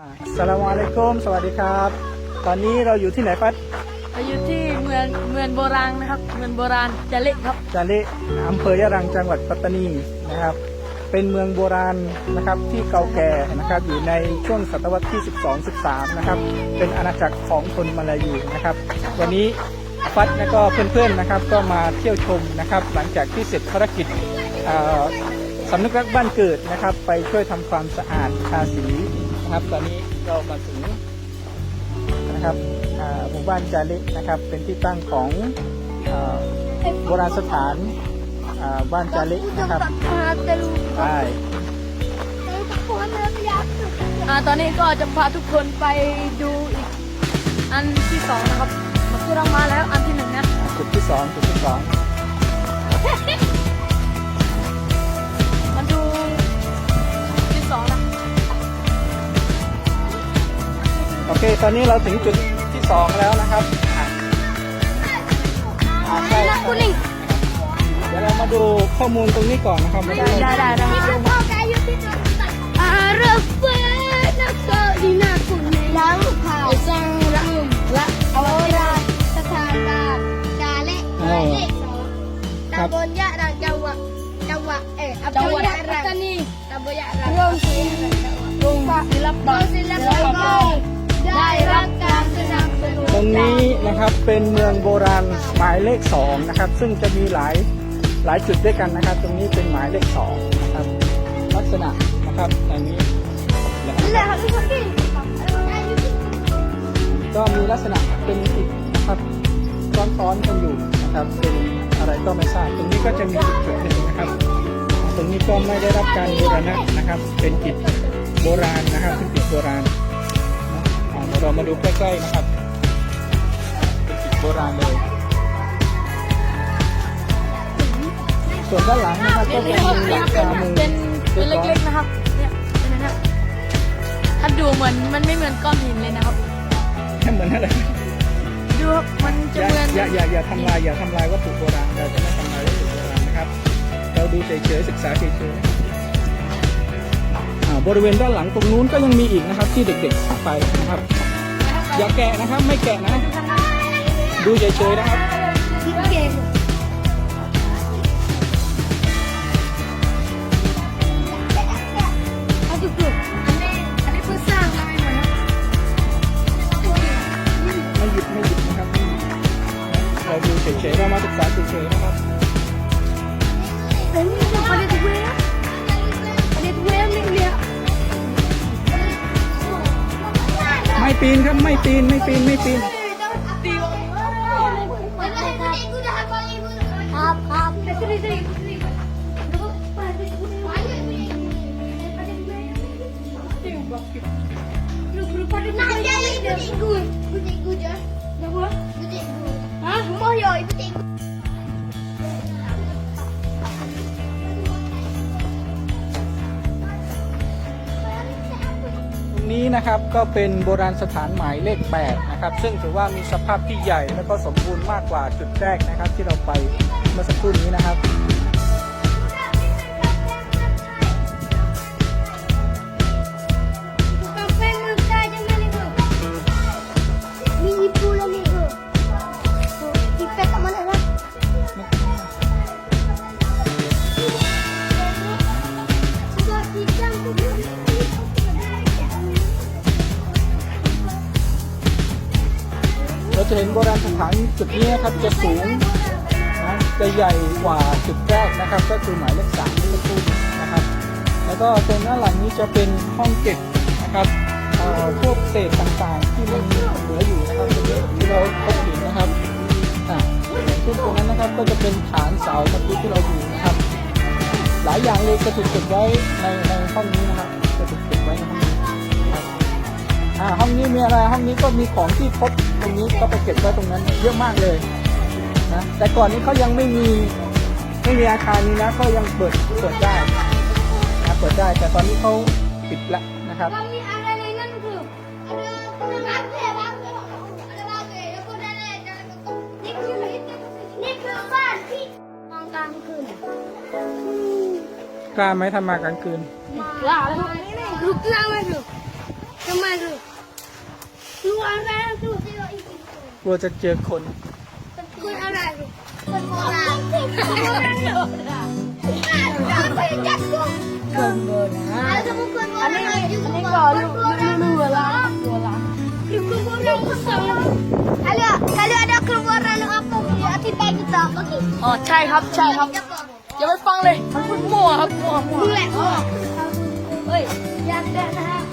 อ่าสลามอะลัยกุมสวัสดีครับ ตอนนี้เราอยู่ที่ไหนฟัดเราอยู่ที่เมืองเมืองโบราณนะครับ เมืองโบราณจะเละครับจาเละอำเภอยะรังจังหวัดปัตตานีนะครับ เป็นเมืองโบราณนะครับที่เก่าแก่นะครับอยู่ในช่วงศตวรรษที่ 12 13 นะครับ เป็นอาณาจักรของคนมาลายูนะครับ วันนี้ฟัดและก็เพื่อนๆนะครับก็มาเที่ยวชมนะครับ หลังจากที่เสร็จภารกิจเอ่อสำนึกรักบ้านเกิดนะครับ ไปช่วยทำความสะอาดทาสี นะครับ ตอนนี้เรามาถึงนะครับอ่าหมู่บ้านจารินะครับ เป็นที่ตั้งของอาโบราณสถานอ่าบ้านจารินะครับใช่อ่าตอนนี้ก็จะพาทุกคนไปดูอีกอันที่สองนะครับเมื่อกี้เรามาแล้วอันที่หนึ่งนะจุดที่สองจุดที่สอง ตอนนี้เราถึงจุดที่สองแล้วนะครับอะอ่าใช่ใช่เดี๋ยวเรามาดูข้อมูลตรงนี้ก่อนนะครับมาดูได้ได้ได้ตำบลยะรังจังหวัดจังหวัดเอออำเภจังหอวัดยะปัตรังตานีตำบลยะรังโรงศิลป์โรงศิลกปะองศิลปากร ได้รับการสนับสนุนตรงนี้นะครับเป็นเมืองโบราณหมายเลขสองนะครับ ซึ่งจะมีหลายหลายจุดด้วยกันนะครับ ตรงนี้เป็นหมายเลขสองนะครับ ลักษณะนะครับอย่างนี้นะครับก็มีลักษณะเป็นอิฐนะครับซ้อนๆกันอยู่นะครับ เป็นอะไรก็ไม่ทราบตรงนี้ก็จะมีอีกจุดหนึ่งนะครับ ตรงนี้ก็ไม่ได้รับการบูรณะนะครับ เป็นอิฐโบราณนะครับเป็นอิฐโบราณ เดี๋ยวเรามาดูใกล้ๆนะครับเป็นอิโบราณเลย ส่วนด้านหลังนะครับก็นี่จะครับมีหลังคามุงเป็นเป็นเล็กๆนะครับ เนี่ยเป็นนะถ้าดูเหมือนมันไม่เหมือนก้อนหินเลยนะครับแค่เหมือนอะไรดูครับมันจะเหมือนอย่าอย่าอย่าทำลายอย่าทำลายวัตถุโบราณเราจะไม่ทำลายวัตถุโบราณนะครับ เราดูเฉยๆศึกษาเฉยๆอ่าบริเวณด้านหลังตรงนู้นก็ยังมีอีกนะครับที่เด็กๆไปนะครับ อย่าแกะนะครับ ไม่แกะนะ ดูเฉยๆนะครับที่เก่งเอาจุกอันนี้อันนี้เพิ่งสร้างมาใหม่ๆนะไม่หยุดไม่หยุดนะครับไม่หยุดเราดูเฉยๆเรามาศึกษาเฉยๆนะครับ ไม่ปีนครับไม่ปีนไม่ปีนไม่ปีนครับครับ Nah, jadi puting gun, puting gun je. Apa? Puting gun. Ha? Rumah yo, puting gun. ตรงนี้ นะครับก็เป็นโบราณสถานหมายเลข8นะครับซึ่งถือว่ามีสภาพที่ใหญ่และก็สมบูรณ์มากกว่าจุดแรกนะครับ ที่เราไปเมื่อสักครู่นี้นะครับ ราจะเห็นโบราณสถานจุดนี้นะครับจะสูงนะจะใหญ่กว่าจุดแรกนะครับ ก็คือหมายเลขสามที่เราพูดนะครับ แล้วก็ตรงหน้านหลังนี้จะเป็นห้องเก็บนะครับพวกเศษต่างๆ ที่มันเหลืออยู่นะครับที่เราพบเห็นนะครับอ่าซึ่งตรงนั้นนะครับก็จะเป็นฐานเสาตะกี้ที่เราอยู่นะครับ หลายอย่างเลยจะถูกเก็บไว้ในในห้องนี้นะครับจะถูกเก็บไว้ในห้องนี้ อ่าห้องนี้มีอะไรห้องนี้ก็มีของที่พบตรงนี้ก็ไปเก็บไว้ตรงนั้น เยอะมากเลยนะแต่ก่อนนี้เขายังไม่มีไม่มีอาคารนี้นะก็ยังเปิดเปิดได้นะเปิดได้แต่ตอนนี้เขาปิดแล้วนะครับ Kami ada layangan tu. Ada bangke, bangke. Ada bangke. Aku dah le, dah tutup. Ni ke ni ke ban ที่มองกลางคืนกล้าไหมทำมากลางคืนกล้าเลยลูกกล้าไหมลูกทำไม tuh? Keluar arah tuh. กลัวจะเจอคน Keluar arah tuh. Keluar arah. Keluar arah. Apa yang jatuh? เกินเลยนะ Ada bukan อัน orang นี้ lagi อันนี้ juga. ก็ลูกลูกลูกเวลาเวลา Kalau kalau ada keluaran apa hati baik kita bagi. อ๋อใช่ครับใช่ครับอย่าไปฟังเลยมันพูดมั่วครับมั่วมั่ว Boleh. Oh. เฮ้ย Yang dah dah. Jangan